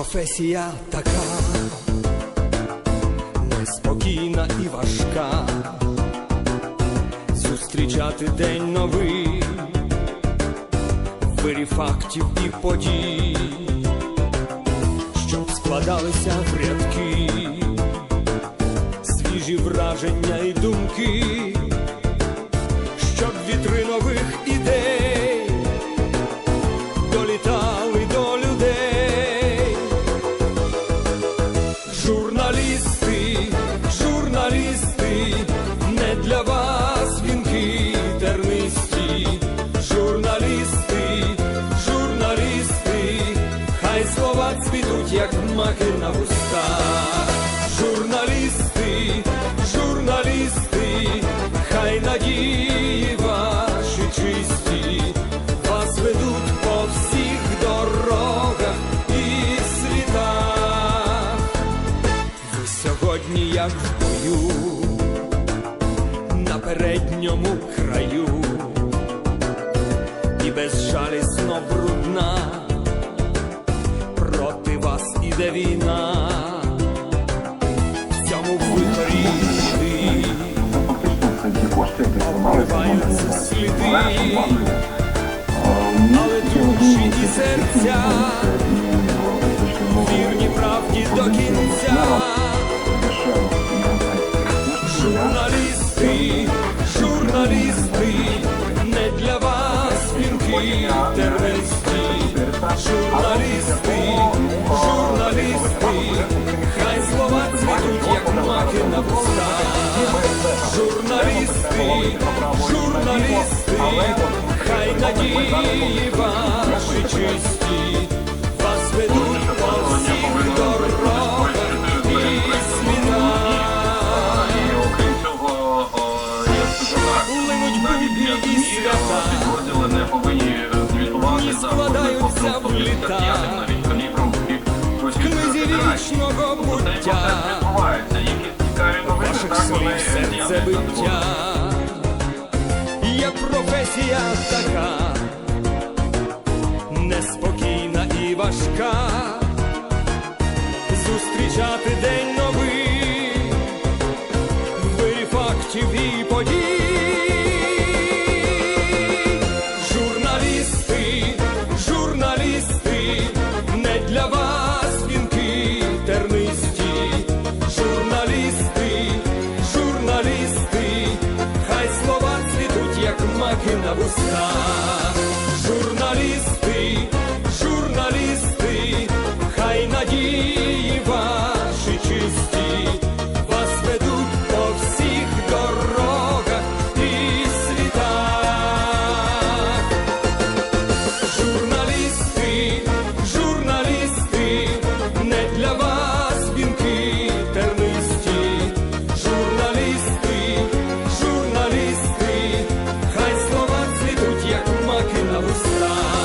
професія така. Неспокійна і важка. Зустрічати день новий, вирі фактів і подій, щоб складалися в рядки, свіжі враження і думки, цвітуть, як маки на вустах. Журналісти, журналісти, хай надії ваші чисті, вас ведуть по всіх дорогах і світах. Ви сьогодні, як в бою, на передньому краю, і безжалісно брудна, вас війна, в цьому складалися Ховаються сліди. але душі і серця вірні правді до кінця. Журналісти, журналісти, не для вас вінки тернисті. Журналісти, журналісти, хай слова цвітуть, як маки на вустах. Журналісти, журналісти, хай надії ваші чисті, Російської Книзі вічного буття, ваших слів серце биття. Є професія така, неспокійна і важка. Зустрічати день новий, вирі фактів і подій. la vostra